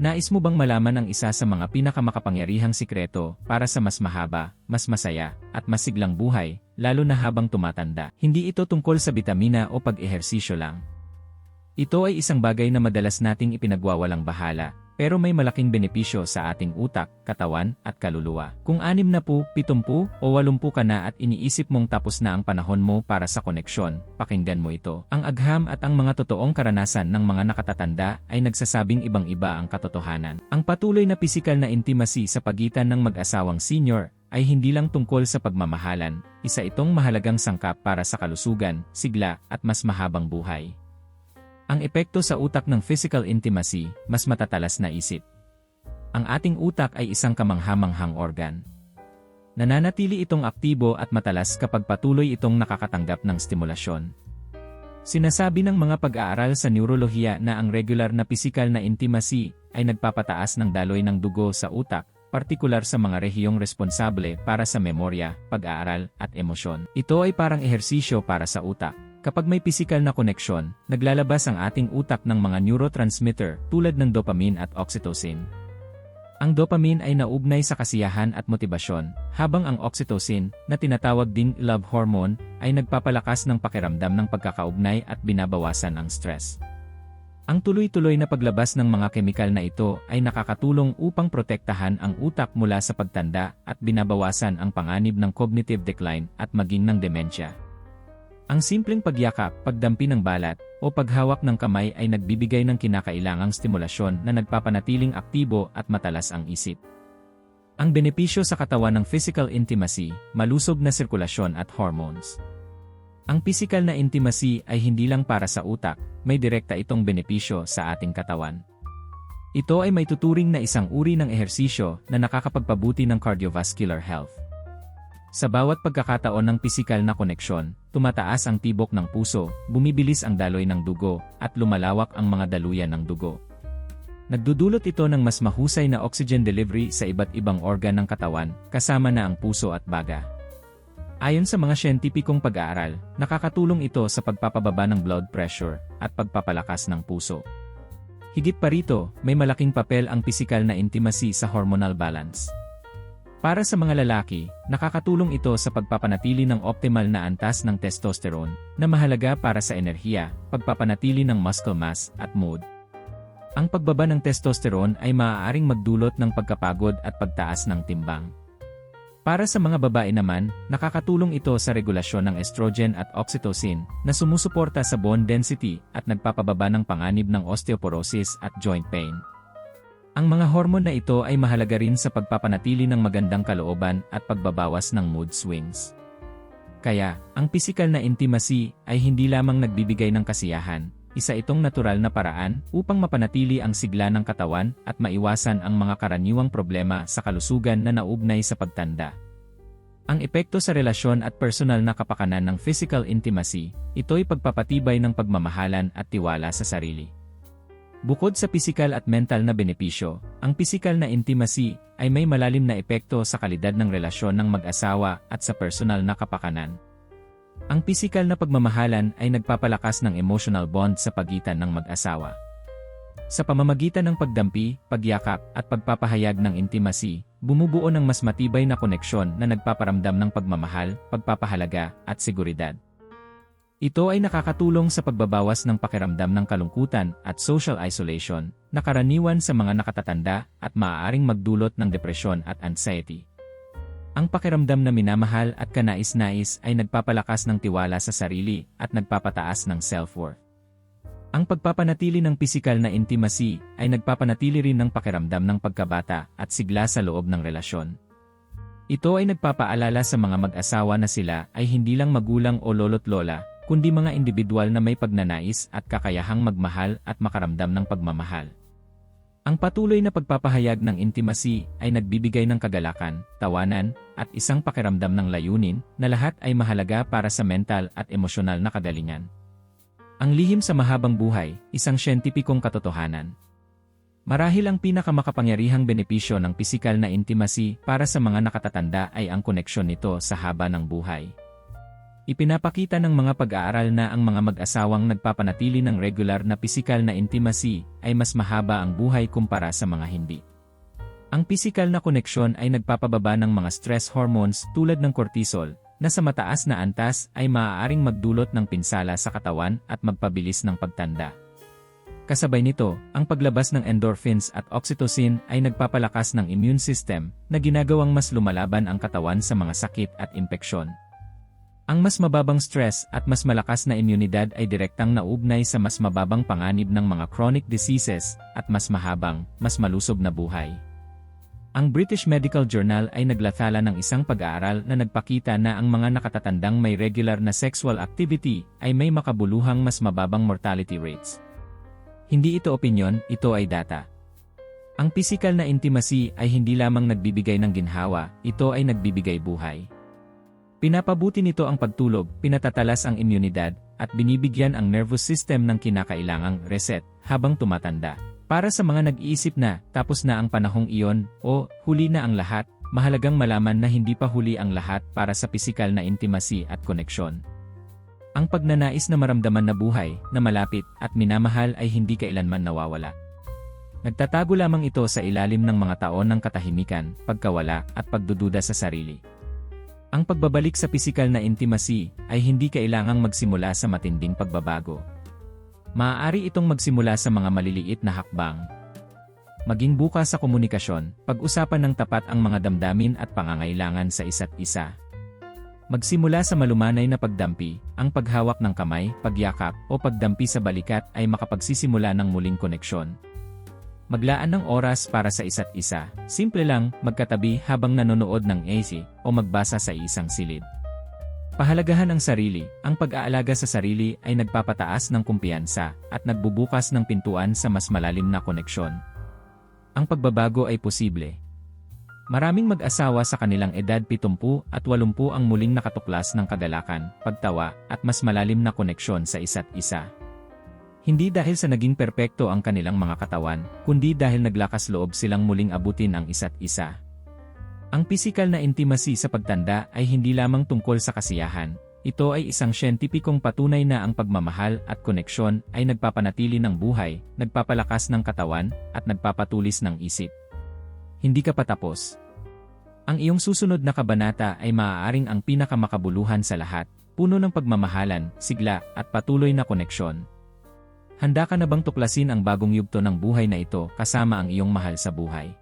Nais mo bang malaman ang isa sa mga pinakamakapangyarihang sikreto para sa mas mahaba, mas masaya, at mas siglang buhay, lalo na habang tumatanda? Hindi ito tungkol sa bitamina o pag-ehersisyo lang. Ito ay isang bagay na madalas nating ipinagwawalang bahala, pero may malaking benepisyo sa ating utak, katawan, at kaluluwa. Kung anim na po, pitumpu, o walumpu ka na at iniisip mong tapos na ang panahon mo para sa koneksyon, pakinggan mo ito. Ang agham at ang mga totoong karanasan ng mga nakatatanda ay nagsasabing ibang-iba ang katotohanan. Ang patuloy na pisikal na intimacy sa pagitan ng mag-asawang senior ay hindi lang tungkol sa pagmamahalan, isa itong mahalagang sangkap para sa kalusugan, sigla, at mas mahabang buhay. Ang epekto sa utak ng physical intimacy, mas matatalas na isip. Ang ating utak ay isang kamanghamanghang organ. Nananatili itong aktibo at matalas kapag patuloy itong nakakatanggap ng stimulasyon. Sinasabi ng mga pag-aaral sa neurolohiya na ang regular na pisikal na intimacy ay nagpapataas ng daloy ng dugo sa utak, partikular sa mga rehiyong responsable para sa memorya, pag-aaral, at emosyon. Ito ay parang ehersisyo para sa utak. Kapag may pisikal na koneksyon, naglalabas ang ating utak ng mga neurotransmitter tulad ng dopamine at oxytocin. Ang dopamine ay naugnay sa kasiyahan at motibasyon, habang ang oxytocin, na tinatawag ding love hormone, ay nagpapalakas ng pakiramdam ng pagkakaugnay at binabawasan ang stress. Ang tuloy-tuloy na paglabas ng mga kemikal na ito ay nakakatulong upang protektahan ang utak mula sa pagtanda at binabawasan ang panganib ng cognitive decline at maging ng demensya. Ang simpleng pagyakap, pagdampi ng balat, o paghawak ng kamay ay nagbibigay ng kinakailangang stimulasyon na nagpapanatiling aktibo at matalas ang isip. Ang benepisyo sa katawan ng physical intimacy, malusog na sirkulasyon at hormones. Ang physical na intimacy ay hindi lang para sa utak, may direkta itong benepisyo sa ating katawan. Ito ay may tuturing na isang uri ng ehersisyo na nakakapagpabuti ng cardiovascular health. Sa bawat pagkakataon ng pisikal na koneksyon, tumataas ang tibok ng puso, bumibilis ang daloy ng dugo, at lumalawak ang mga daluyan ng dugo. Nagdudulot ito ng mas mahusay na oxygen delivery sa iba't ibang organ ng katawan, kasama na ang puso at baga. Ayon sa mga siyentipikong pag-aaral, nakakatulong ito sa pagpapababa ng blood pressure at pagpapalakas ng puso. Higit pa rito, may malaking papel ang pisikal na intimacy sa hormonal balance. Para sa mga lalaki, nakakatulong ito sa pagpapanatili ng optimal na antas ng testosterone, na mahalaga para sa enerhiya, pagpapanatili ng muscle mass, at mood. Ang pagbaba ng testosterone ay maaaring magdulot ng pagkapagod at pagtaas ng timbang. Para sa mga babae naman, nakakatulong ito sa regulasyon ng estrogen at oxytocin na sumusuporta sa bone density at nagpapababa ng panganib ng osteoporosis at joint pain. Ang mga hormone na ito ay mahalaga rin sa pagpapanatili ng magandang kalooban at pagbabawas ng mood swings. Kaya, ang pisikal na intimacy ay hindi lamang nagbibigay ng kasiyahan, isa itong natural na paraan upang mapanatili ang sigla ng katawan at maiwasan ang mga karaniwang problema sa kalusugan na naugnay sa pagtanda. Ang epekto sa relasyon at personal na kapakanan ng physical intimacy, ito'y pagpapatibay ng pagmamahalan at tiwala sa sarili. Bukod sa pisikal at mental na benepisyo, ang pisikal na intimacy ay may malalim na epekto sa kalidad ng relasyon ng mag-asawa at sa personal na kapakanan. Ang pisikal na pagmamahalan ay nagpapalakas ng emotional bond sa pagitan ng mag-asawa. Sa pamamagitan ng pagdampi, pagyakap, at pagpapahayag ng intimacy, bumubuo ng mas matibay na koneksyon na nagpaparamdam ng pagmamahal, pagpapahalaga, at seguridad. Ito ay nakakatulong sa pagbabawas ng pakiramdam ng kalungkutan at social isolation na karaniwan sa mga nakatatanda at maaaring magdulot ng depresyon at anxiety. Ang pakiramdam na minamahal at kanais-nais ay nagpapalakas ng tiwala sa sarili at nagpapataas ng self-worth. Ang pagpapanatili ng pisikal na intimacy ay nagpapanatili rin ng pakiramdam ng pagkabata at sigla sa loob ng relasyon. Ito ay nagpapaalala sa mga mag-asawa na sila ay hindi lang magulang o lolo't lola, kundi mga individual na may pagnanais at kakayahang magmahal at makaramdam ng pagmamahal. Ang patuloy na pagpapahayag ng intimacy ay nagbibigay ng kagalakan, tawanan, at isang pakiramdam ng layunin na lahat ay mahalaga para sa mental at emosyonal na kagalingan. Ang lihim sa mahabang buhay, isang siyentipikong katotohanan. Marahil ang pinakamakapangyarihang benepisyo ng pisikal na intimacy para sa mga nakatatanda ay ang koneksyon nito sa haba ng buhay. Ipinapakita ng mga pag-aaral na ang mga mag-asawang nagpapanatili ng regular na pisikal na intimacy ay mas mahaba ang buhay kumpara sa mga hindi. Ang pisikal na koneksyon ay nagpapababa ng mga stress hormones tulad ng cortisol, na sa mataas na antas ay maaaring magdulot ng pinsala sa katawan at magpabilis ng pagtanda. Kasabay nito, ang paglabas ng endorphins at oxytocin ay nagpapalakas ng immune system na ginagawang mas lumalaban ang katawan sa mga sakit at impeksyon. Ang mas mababang stress at mas malakas na immunidad ay direktang nauugnay sa mas mababang panganib ng mga chronic diseases at mas mahabang, mas malusog na buhay. Ang British Medical Journal ay naglathala ng isang pag-aaral na nagpakita na ang mga nakatatandang may regular na sexual activity ay may makabuluhang mas mababang mortality rates. Hindi ito opinyon, ito ay data. Ang physical na intimacy ay hindi lamang nagbibigay ng ginhawa, ito ay nagbibigay buhay. Pinapabuti nito ang pagtulog, pinatatalas ang immunidad, at binibigyan ang nervous system ng kinakailangang reset habang tumatanda. Para sa mga nag-iisip na, tapos na ang panahong iyon, o huli na ang lahat, mahalagang malaman na hindi pa huli ang lahat para sa pisikal na intimacy at koneksyon. Ang pagnanais na maramdaman na buhay, na malapit, at minamahal ay hindi kailanman nawawala. Nagtatago lamang ito sa ilalim ng mga taon ng katahimikan, pagkawala, at pagdududa sa sarili. Ang pagbabalik sa pisikal na intimacy ay hindi kailangang magsimula sa matinding pagbabago. Maaari itong magsimula sa mga maliliit na hakbang. Maging bukas sa komunikasyon, pag-usapan ng tapat ang mga damdamin at pangangailangan sa isa't isa. Magsimula sa malumanay na pagdampi, ang paghawak ng kamay, pagyakap, o pagdampi sa balikat ay makapagsisimula ng muling koneksyon. Maglaan ng oras para sa isa't isa. Simple lang, magkatabi habang nanonood ng AC o magbasa sa isang silid. Pahalagahan ang sarili. Ang pag-aalaga sa sarili ay nagpapataas ng kumpiyansa at nagbubukas ng pintuan sa mas malalim na koneksyon. Ang pagbabago ay posible. Maraming mag-asawa sa kanilang edad 70 at 80 ang muling nakatuklas ng kagalakan, pagtawa, at mas malalim na koneksyon sa isa't isa. Hindi dahil sa naging perpekto ang kanilang mga katawan, kundi dahil naglakas loob silang muling abutin ang isa't isa. Ang pisikal na intimacy sa pagtanda ay hindi lamang tungkol sa kasiyahan, ito ay isang siyentipikong patunay na ang pagmamahal at koneksyon ay nagpapanatili ng buhay, nagpapalakas ng katawan, at nagpapatulis ng isip. Hindi ka patapos. Ang iyong susunod na kabanata ay maaaring ang pinakamakabuluhan sa lahat, puno ng pagmamahalan, sigla, at patuloy na koneksyon. Handa ka na bang tuklasin ang bagong yugto ng buhay na ito kasama ang iyong mahal sa buhay?